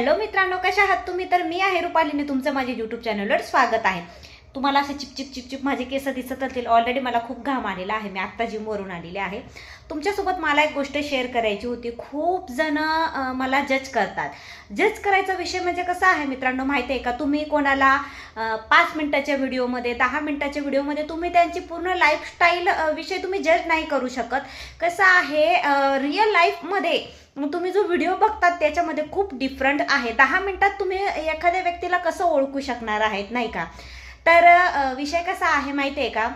Hello मित्रांनो कशा आहात तुम्ही? तर मी आहे रुपालीने तुमचं माझ्या युट्यूब चॅनलवर स्वागत आहे. तुम्हाला असे चिपचिप चिपचिप माझे केस दिसत असतील. ऑलरेडी मला खूप घाम आलेला आहे. मी आत्ता जिमवरून आलेले आहे. तुमच्यासोबत मला एक गोष्ट शेअर करायची होती. खूप जण मला जज करतात. जज करायचा विषय म्हणजे कसा आहे मित्रांनो माहिती आहे का? तुम्ही कोणाला पाच मिनिटाच्या व्हिडिओमध्ये दहा मिनिटाच्या व्हिडिओमध्ये तुम्ही त्यांची पूर्ण लाईफस्टाईल विषय तुम्ही जज नाही करू शकत. कसं आहे रिअल लाईफमध्ये मग तुम्ही जो व्हिडिओ बघतात त्याच्यामध्ये खूप डिफरंट आहे. दहा मिनिटात तुम्ही एखाद्या व्यक्तीला कसं ओळखू शकणार आहेत नाही का? तर विषय कसा आहे माहिती आहे का?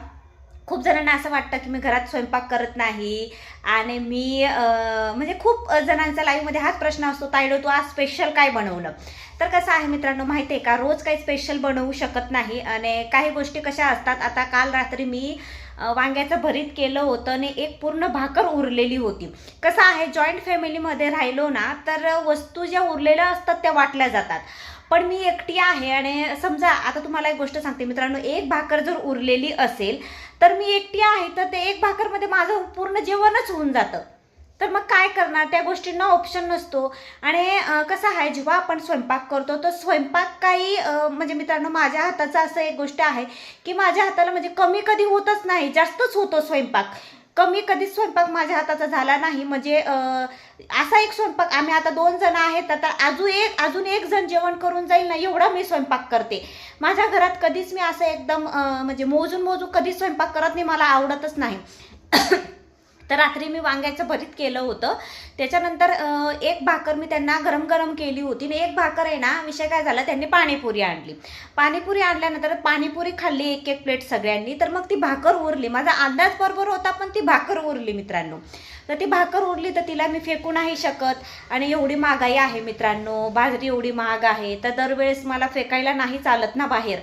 खूप जणांना असं वाटतं की मी घरात स्वयंपाक करत नाही आणि मी म्हणजे खूप जणांचा लाईव्हमध्ये हाच प्रश्न असतो तायडो तू आज स्पेशल काय बनवलं? तर कसं आहे मित्रांनो माहिती आहे का? रोज काही स्पेशल बनवू शकत नाही आणि काही गोष्टी कशा असतात? आता काल रात्री मी वांग्याचं भरीत केलं होतं आणि एक पूर्ण भाकर उरलेली होती. कसं आहे जॉईंट फॅमिलीमध्ये राहिलो ना तर वस्तू ज्या उरलेल्या असतात त्या वाटल्या जातात. पण मी एकटी आहे आणि समजा आता तुम्हाला एक गोष्ट सांगते. मित्रांनो एक भाकर जर उरलेली असेल तर मी एकटी आहे तर ते एक भाकरमध्ये माझं पूर्ण जेवणच होऊन जातं. तर मग काय करणार? त्या गोष्टींना ऑप्शन नसतो. आणि कसं आहे जेव्हा आपण स्वयंपाक करतो तर स्वयंपाक काही म्हणजे मित्रांनो माझ्या हाताचं असं एक गोष्ट आहे की माझ्या हाताला म्हणजे कमी कधी होतच नाही जास्तच होतो स्वयंपाक. कमी कधीच स्वयंपाक माझ्या हाताचा झाला नाही. म्हणजे असा एक स्वयंपाक आम्ही आता दोन जण आहेत तर अजून एक अजून एक जण जेवण करून जाईल ना एवढा मी स्वयंपाक करते. माझ्या घरात कधीच मी असं एकदम म्हणजे मोजून मोजून कधीच स्वयंपाक करत नाही मला आवडतच नाही. तर रात्री मी वांग्याचं भरीत केलं होतं. त्याच्यानंतर एक भाकर मी त्यांना गरम गरम केली होती आणि एक भाकर आहे ना विषय काय झाला त्यांनी पाणीपुरी आणली. पाणीपुरी आणल्यानंतर पाणीपुरी खाल्ली एक एक प्लेट सगळ्यांनी तर मग ती भाकर उरली. माझा अंदाज बरोबर होता पण ती भाकर उरली मित्रांनो. तर ती भाकर उरली तर तिला मी फेकू नाही शकत आणि एवढी महागाई आहे मित्रांनो. बाजरी एवढी महाग आहे. तर दरवेळेस मला फेकायला नाही चालत ना बाहेर.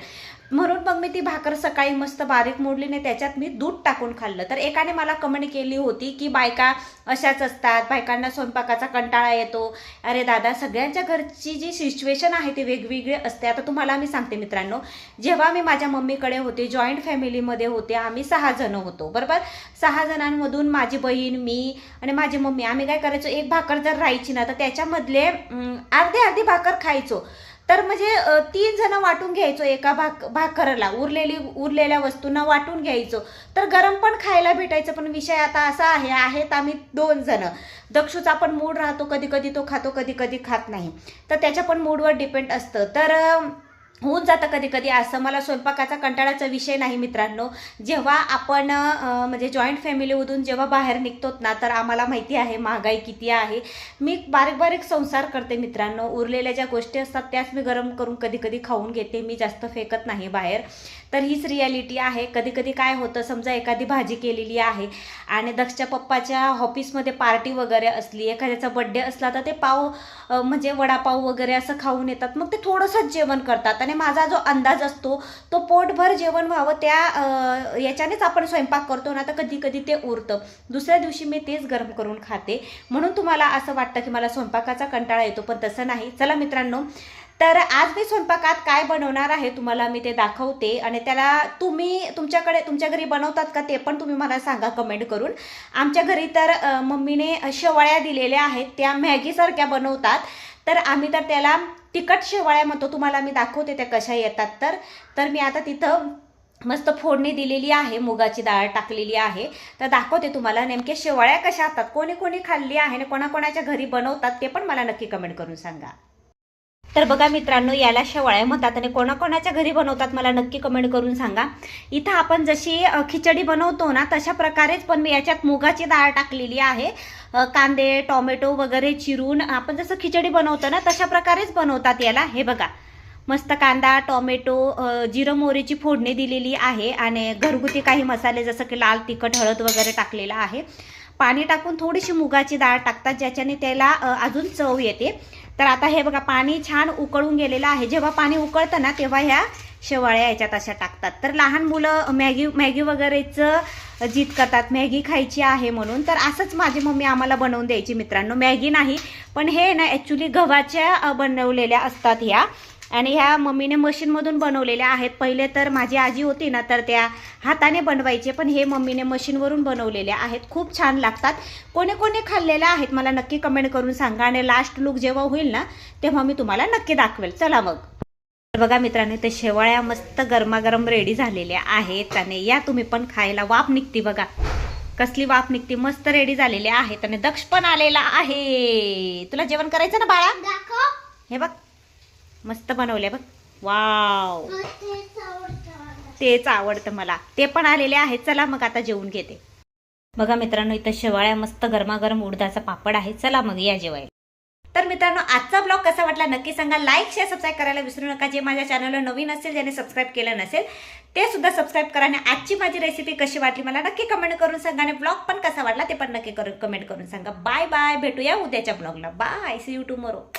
म्हणून मग मी ती भाकर सकाळी मस्त बारीक मोडली नाही त्याच्यात मी दूध टाकून खाल्लं. तर एकाने मला कमेंट केली होती की बायका अशाच असतात बायकांना स्वयंपाकाचा कंटाळा येतो. अरे दादा सगळ्यांच्या घरची जी सिच्युएशन आहे ती वेगवेगळी असते. आता तुम्हाला मी सांगते मित्रांनो. जेव्हा मी माझ्या मम्मीकडे होते जॉईंट फॅमिलीमध्ये होते आम्ही सहा जण होतो. बरोबर? सहा जणांमधून माझी बहीण मी आणि माझी मम्मी. आम्ही काय करायचो? एक भाकर जर राहायची ना तर त्याच्यामधले अर्धे अर्धी भाकर खायचो. तर म्हणजे तीन जण वाटून घ्यायचो एका भाक भाकरला. उरलेली उरलेल्या वस्तूंना वाटून घ्यायचो. तर गरम पण खायला भेटायचं पण विषय आता असा आहे आहेत आम्ही दोन जण. दक्षूचा पण मूड राहतो कधी कधी तो खातो कधी कधी खात नाही. तर त्याच्या पण मूडवर डिपेंड असतं. तर होऊन जातं कधी कधी. असं मला स्वयंपाकाचा कंटाळाचा विषय नाही मित्रांनो. जेव्हा आपण म्हणजे जॉईंट फॅमिलीमधून जेव्हा बाहेर निघतोत ना तर आम्हाला माहिती आहे महागाई किती आहे. मी बारीक बारीक संसार करते मित्रांनो. उरलेल्या ज्या गोष्टी असतात त्याच मी गरम करून कधी कधी खाऊन घेते. मी जास्त फेकत नाही बाहेर. तर हीच रियालिटी आहे. कधी कधी काय होतं समजा एखादी भाजी केलेली आहे आणि दक्षच्या पप्पाच्या ऑफिसमध्ये पार्टी वगैरे असली एखाद्याचा बड्डे असला तर ते पाव म्हणजे वडापाव वगैरे असं खाऊन येतात. मग ते थोडंसंच जेवण करतात आणि माझा जो अंदाज असतो तो पोटभर जेवण व्हावं त्या याच्यानेच आपण स्वयंपाक करतो ना तर कधी कधी ते उरतं. दुसऱ्या दिवशी मी तेच गरम करून खाते. म्हणून तुम्हाला असं वाटतं की मला स्वयंपाकाचा कंटाळा येतो पण तसं नाही. चला मित्रांनो तर आज मी स्वयंपाकात काय बनवणार आहे तुम्हाला मी ते दाखवते आणि त्याला तुम्ही तुमच्याकडे तुमच्या घरी बनवतात का ते पण तुम्ही मला सांगा कमेंट करून. आमच्या घरी तर मम्मीने शेवाळ्या दिलेल्या आहेत त्या मॅगीसारख्या बनवतात. तर आम्ही तर त्याला तिखट शेवाळ्या म्हणतो तुम्हाला मी दाखवते त्या कशा येतात तर. तर मी आता तिथं मस्त फोडणी दिलेली आहे मुगाची डाळ टाकलेली आहे. तर दाखवते तुम्हाला नेमके शेवाळ्या कशा असतात कोणी कोणी खाल्ली आहे आणि कोणाकोणाच्या घरी बनवतात ते पण मला नक्की कमेंट करून सांगा. तर बघा मित्रांनो याला शेवाळ्या म्हणतात आणि कोणाकोणाच्या घरी बनवतात मला नक्की कमेंट करून सांगा. इथं आपण जशी खिचडी बनवतो ना तशा प्रकारेच पण मी याच्यात मुगाची डाळ टाकलेली आहे. कांदे टोमॅटो वगैरे चिरून आपण जसं खिचडी बनवतो ना तशा प्रकारेच बनवतात याला. हे बघा मस्त कांदा टोमॅटो जिरं मोहरीची फोडणी दिलेली आहे आणि घरगुती काही मसाले जसं की लाल तिखट हळद वगैरे टाकलेला आहे. पाणी टाकून थोडीशी मुगाची डाळ टाकतात ज्याच्याने त्याला अजून चव येते. तर आता हे बघा पाणी छान उकळून गेलेलं आहे. जेव्हा पाणी उकळतं ना तेव्हा ह्या शेवाळ्या याच्यात अशा टाकतात. तर लहान मुलं मॅगी मॅगी वगैरेचं जिद करतात. मॅगी खायची आहे म्हणून. तर असंच माझी मम्मी आम्हाला बनवून द्यायची मित्रांनो. मॅगी नाही पण हे ना ॲक्च्युली गव्हाच्या बनवलेल्या असतात ह्या. आणि ह्या मम्मीने मशीनमधून बनवलेल्या आहेत. पहिले तर माझी आजी होती ना तर त्या हाताने बनवायचे पण हे मम्मीने मशीनवरून बनवलेले आहेत. खूप छान लागतात. कोणी कोणी खाल्लेल्या आहेत मला नक्की कमेंट करून सांगा. आणि लास्ट लुक जेव्हा होईल ना तेव्हा मी तुम्हाला नक्की दाखवेल. चला मग. तर बघा मित्रांनो ते शेवळ्या मस्त गरमागरम रेडी झालेल्या आहेत. आणि या तुम्ही पण खायला वाफ निघती बघा. कसली वाफ निघती मस्त रेडी झालेले आहेत. आणि दक्ष पण आलेला आहे. तुला जेवण करायचं ना बाळा? हे बघ. मस्त बनवले बघ. वाव. तेच आवडतं मला. ते पण आलेले आहेत. चला मग आता जेवून घेते. बघा मित्रांनो इथं शेवाळ्या मस्त गरमागरम उडदाचा पापड आहे. चला मग या जेवायला. तर मित्रांनो आजचा ब्लॉग कसा वाटला नक्की सांगा. लाईक शेअर सबस्क्राईब करायला विसरू नका. जे माझ्या चॅनलला नवीन असेल ज्याने सबस्क्राईब केलं नसेल ते सुद्धा सबस्क्राईब करा. आणि आजची माझी रेसिपी कशी वाटली मला नक्की कमेंट करून सांगा. आणि ब्लॉग पण कसा वाटला ते पण नक्की करून कमेंट करून सांगा. बाय बाय भेटूया उद्याच्या ब्लॉगला बाय सी यू टुमोरो